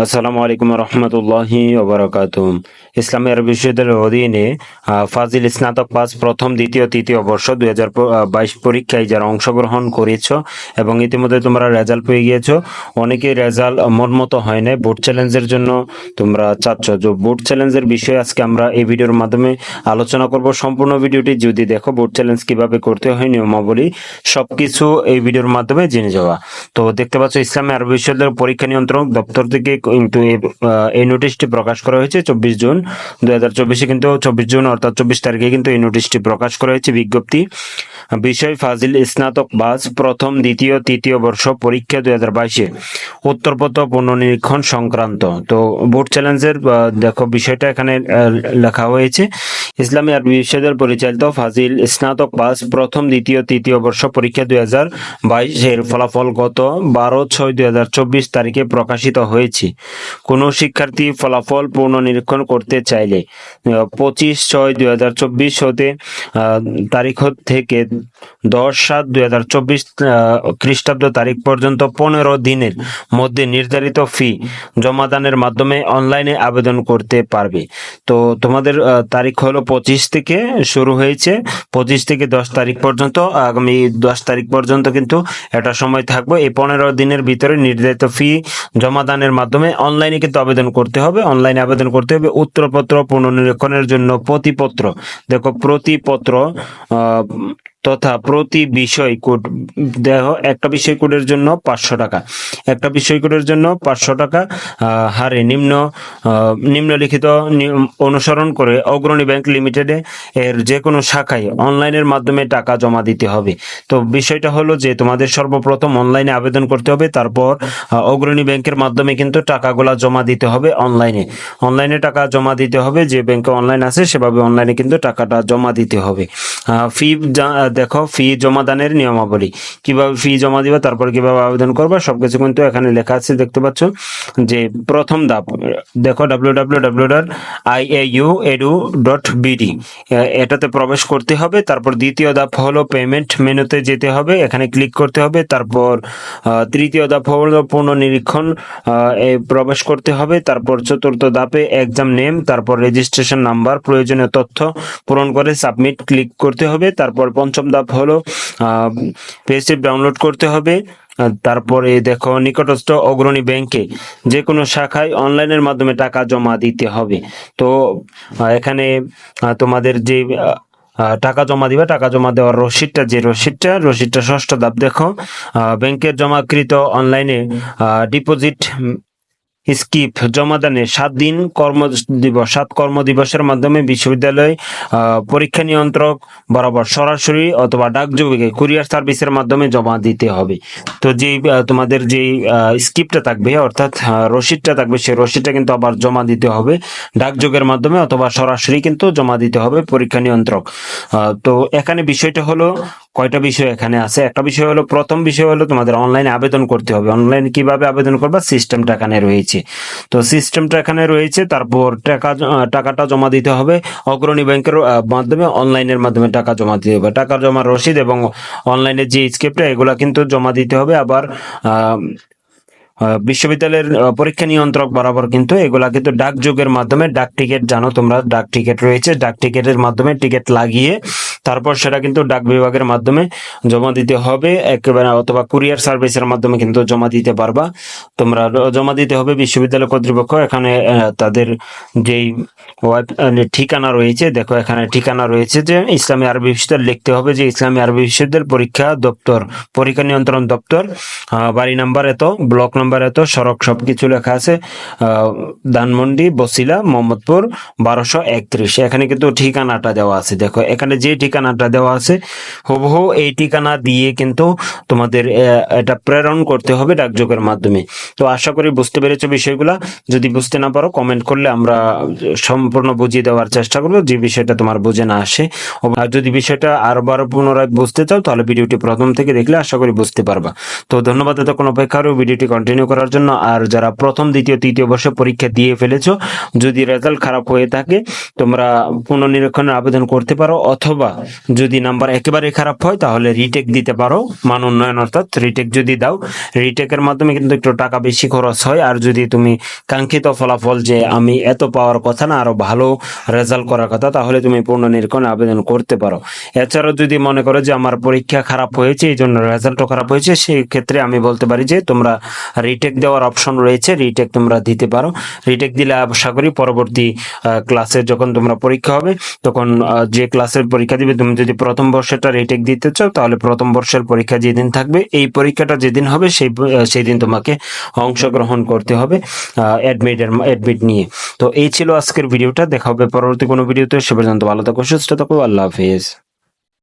আসসালামু আলাইকুম রহমতুল্লাহি ওবরাকাত ইসলামী আরবি বিশ্ববিদ্যালয়ের অধীনে ফাজিল স্নাতক পাস প্রথম, দ্বিতীয়, তৃতীয় বর্ষ দুই হাজার বাইশ পরীক্ষায় যারা অংশগ্রহণ করেছ এবং ইতিমধ্যে তোমরা রেজাল্ট পেয়ে গিয়েছো অনেকেই রেজাল্ট মন মতো হয় না বোর্ড চ্যালেঞ্জের জন্য তোমরা চাচ্ছ। যে বোর্ড চ্যালেঞ্জের বিষয়ে আজকে আমরা এই ভিডিওর মাধ্যমে আলোচনা করব। সম্পূর্ণ ভিডিওটি যদি দেখো বোর্ড চ্যালেঞ্জ কীভাবে করতে হয়, নিয়মাবলী সব কিছু এই ভিডিওর মাধ্যমে জেনে যাওয়া। তো দেখতে পাচ্ছ, ইসলামী আরবি বিশ্ববিদ্যালয়ের পরীক্ষা নিয়ন্ত্রক দপ্তর থেকে কিন্তু এই- নোটিশটি প্রকাশ করা হয়েছে চব্বিশ জুন দুই হাজার চব্বিশে, কিন্তু চব্বিশ জুন অর্থাৎ চব্বিশ তারিখে কিন্তু এই নোটিশটি প্রকাশ করা হয়েছে বিজ্ঞপ্তি। বিষয় ফাজিল স্নাতক বাস প্রথম, দ্বিতীয়, তৃতীয় বর্ষ পরীক্ষা দুই হাজার বাইশে। উত্তরপত্র পুনর্নিরীক্ষণ সংক্রান্ত। তো বোর্ড চ্যালেঞ্জের দেখো বিষয়টা এখানে লেখা হয়েছে। ইসলামী আরবি বিশ্ববিদ্যালয় পরিচালিত ফাজিল স্নাতক পাস প্রথম, দ্বিতীয়, তৃতীয় বর্ষ পরীক্ষা দুই হাজার বাইশের ফলাফল গত বারো ছয় দুই হাজার চব্বিশ তারিখে প্রকাশিত হয়েছে। কোনো শিক্ষার্থী ফলাফল পুনর্নিরীক্ষণ করতে চাইলে পঁচিশ ছয় দুই হাজার চব্বিশ হতে তারিখ থেকে দশ সাত দুই হাজার চব্বিশ খ্রিস্টাব্দ তারিখ পর্যন্ত পনেরো দিনের মধ্যে নির্ধারিত ফি জমাদানের মাধ্যমে অনলাইনে আবেদন করতে পারবে। তো তোমাদের তারিখ হলো পঁচিশ থেকে শুরু হয়েছে। পঁচিশ থেকে দশ তারিখ পর্যন্ত, আগামী দশ তারিখ পর্যন্ত কিন্তু একটা সময় থাকবে। এই পনেরো দিনের ভিতরে নির্ধারিত ফি জমাদানের মাধ্যমে অনলাইনে কিন্তু আবেদন করতে হবে। অনলাইনে আবেদন করতে হবে। উত্তরপত্র পুনর্নিরীক্ষণের জন্য প্রতিপত্র। দেখো, প্রতিপত্র তথা প্রতি বিষয় কোড দেহ একটা বিষয় কোডের জন্য পাঁচশো টাকা। একটা বিষয় কোডের জন্য পাঁচশো টাকা হারে নিম্ন নিম্নলিখিত অনুসরণ করে অগ্রণী ব্যাংক লিমিটেডে এর যে কোনো শাখায় অনলাইনের মাধ্যমে টাকা জমা দিতে হবে। তো বিষয়টা হলো যে তোমাদের সর্বপ্রথম অনলাইনে আবেদন করতে হবে, তারপর অগ্রণী ব্যাংকের মাধ্যমে কিন্তু টাকাগুলা জমা দিতে হবে অনলাইনে। অনলাইনে টাকা জমা দিতে হবে, যে ব্যাংকে অনলাইন আছে সেভাবে অনলাইনে কিন্তু টাকাটা জমা দিতে হবে। ফি দেখো ফি জমা দানের নিয়মাবলী। কীভাবে ফি জমা দিবা তারপর কীভাবে আবেদন করবা সবকিছু কিন্তু এখানে লেখা আছে দেখতে পাচ্ছ যে প্রথম ধাপ। দেখো ডাব্লিউ এটাতে প্রবেশ করতে হবে তারপর দ্বিতীয় ধাপ হলো পেমেন্ট মেনুতে যেতে হবে এখানে ক্লিক করতে হবে তারপর তৃতীয় ধাপ হলো পুনর্নিরীক্ষণ আহ, এ প্রবেশ করতে হবে তারপর চতুর্থ ধাপে এক্সাম নেম তারপর রেজিস্ট্রেশন নাম্বার প্রয়োজনীয় তথ্য পূরণ করে সাবমিট ক্লিক করতে হবে তারপর পঞ্চম ধাপ হলো পেসিভ ডাউনলোড করতে হবে। তারপরে দেখো, নিকটস্থ অগ্রণী ব্যাংকে যে কোনো শাখায় অনলাইনের মাধ্যমে টাকা জমা দিতে হবে। তো এখানে তোমাদের যে টাকা জমা দিবা, টাকা জমা দেওয়ার রসিদটা, যে রসিদটা রসিদটা ষষ্ঠ ধাপ দেখো। ব্যাংকের জমাকৃত অনলাইনে ডিপোজিট স্কিপ জমাদানে সাত দিন কর্ম দিবস সাত কর্ম দিবসের মাধ্যমে বিশ্ববিদ্যালয় পরীক্ষা নিয়ন্ত্রক বরাবর সরাসরি অথবা ডাকযোগে কুরিয়ার সার্ভিসের মাধ্যমে জমা দিতে হবে। তো যে তোমাদের যে স্কিপটা থাকবে, অর্থাৎ রসিদটা থাকবে, সেই রসিদটা কিন্তু আবার জমা দিতে হবে। ডাকযোগের মাধ্যমে অথবা সরাসরি কিন্তু জমা দিতে হবে পরীক্ষা নিয়ন্ত্রক। তো এখানে বিষয়টা হলো কয়টা বিষয় এখানে আছে? একটা বিষয় হলো, প্রথম বিষয় হলো তোমাদের অনলাইনে আবেদন করতে হবে। অনলাইনে কীভাবে আবেদন করবা? সিস্টেমটা এখানে রয়েছে। তো সিস্টেমটা এখানে রয়েছে, তারপর টাকা টাকাটা জমা দিতে হবে। অগ্রণী ব্যাংকের মাধ্যমে অনলাইনের মাধ্যমে টাকা জমা দিতে হবে। টাকা জমা রসিদ এবং অনলাইনে যে স্ক্রিপ্টটা এগুলা কিন্তু জমা দিতে হবে। আবার বিশ্ববিদ্যালয়ের পরীক্ষা নিয়ন্ত্রক বরাবর কিন্তু এগুলা কিন্তু ডাকযোগের মাধ্যমে ডাক টিকিট জানো তোমরা, ডাক টিকিট রয়েছে। ডাক টিকিটের মাধ্যমে টিকিট লাগিয়ে তারপর সেটা কিন্তু ডাক বিভাগের মাধ্যমে জমা দিতে হবে। একেবারে অথবা কুরিয়ার সার্ভিসের মাধ্যমে কিন্তু জমা দিতে পারবা। তোমরা জমা দিতে হবে বিশ্ববিদ্যালয় কর্তৃপক্ষ। এখানে তাদের যেই ঠিকানা রয়েছে, দেখো এখানে ঠিকানা রয়েছে যে ইসলামী আরবি বিশ্ববিদ্যালয় লিখতে হবে যে ইসলামী আরবি বিশ্ববিদ্যালয় পরীক্ষা দপ্তর, পরীক্ষা নিয়ন্ত্রণ দপ্তর বাড়ি নাম্বার এত, ব্লক নাম্বার এত, সড়ক সবকিছু লেখা আছে ধানমন্ডি, বসিলা, মোহাম্মদপুর, বারোশো একত্রিশ। এখানে কিন্তু ঠিকানাটা দেওয়া আছে। দেখো, এখানে যে ঠিকানাটা দেওয়া আছে। হুবহু এই ঠিকানা দিয়ে কিন্তু তোমাদের এটা প্রেরণ করতে হবে ডাকযোগের মাধ্যমে। তো আশা করি বুঝতে পেরেছ বিষয়গুলা। যদি বুঝতে না পারো কমেন্ট করলে আমরা সম্পূর্ণ বুঝিয়ে দেওয়ার চেষ্টা করব। যে বিষয়টা তোমার বুঝে না আসে। আর যদি বিষয়টা আরবার পুনরায় বুঝতে চাও, তাহলে ভিডিওটি প্রথম থেকে দেখলে আশা করি বুঝতে পারবা। তো ধন্যবাদ এতক্ষণ অপেক্ষা করো ভিডিওটি কন্টিনিউ করার জন্য। আর যারা প্রথম, দ্বিতীয়, তৃতীয় বর্ষে পরীক্ষা দিয়ে ফেলেছো, যদি রেজাল্ট খারাপ হয়ে থাকে, তোমরা পুনর্নিরীক্ষণের আবেদন করতে পারো, অথবা যদি নাম্বার একেবারে খারাপ হয়, তাহলে রিটেক দিতে পারো। মান উন্নয়ন অর্থাৎ রিটেক যদি দাও রিটেকের মাধ্যমে কিন্তু একটু টাকা বেশি খরচ হয়। আর যদি তুমি কাঙ্ক্ষিত ফলাফল যে আমি এত পাওয়ার কথা না, আরও ভালো রেজাল্ট করার কথা, তাহলে তুমি পুনর্নিরীক্ষণে আবেদন করতে পারো। এছাড়াও যদি মনে করো যে আমার পরীক্ষা খারাপ হয়েছে, এই জন্য রেজাল্টও খারাপ হয়েছে, সেই ক্ষেত্রে আমি বলতে পারি যে তোমরা রিটেক দেওয়ার অপশন রয়েছে রিটেক তোমরা দিতে পারো। রিটেক দিলে আশা করি পরবর্তী ক্লাসে যখন তোমরা পরীক্ষা হবে, তখন যে ক্লাসের পরীক্ষা দিবে তুমি যদি প্রথম বর্ষটা রিটেক দিতে চাও, তাহলে প্রথম বর্ষের পরীক্ষা যেদিন থাকবে, এই পরীক্ষাটা যেদিন হবে, সেই সেই দিন তোমাকে অংশগ্রহণ করতে হবে অ্যাডমিটের অ্যাডমিট নিয়ে। তো এই ছিল আজকের ভিডিওটা। দেখা হবে পরবর্তী কোনো ভিডিওতে। সে পর্যন্ত ভালো থাকো, সুস্থ থাকো, আল্লাহ হাফিজ।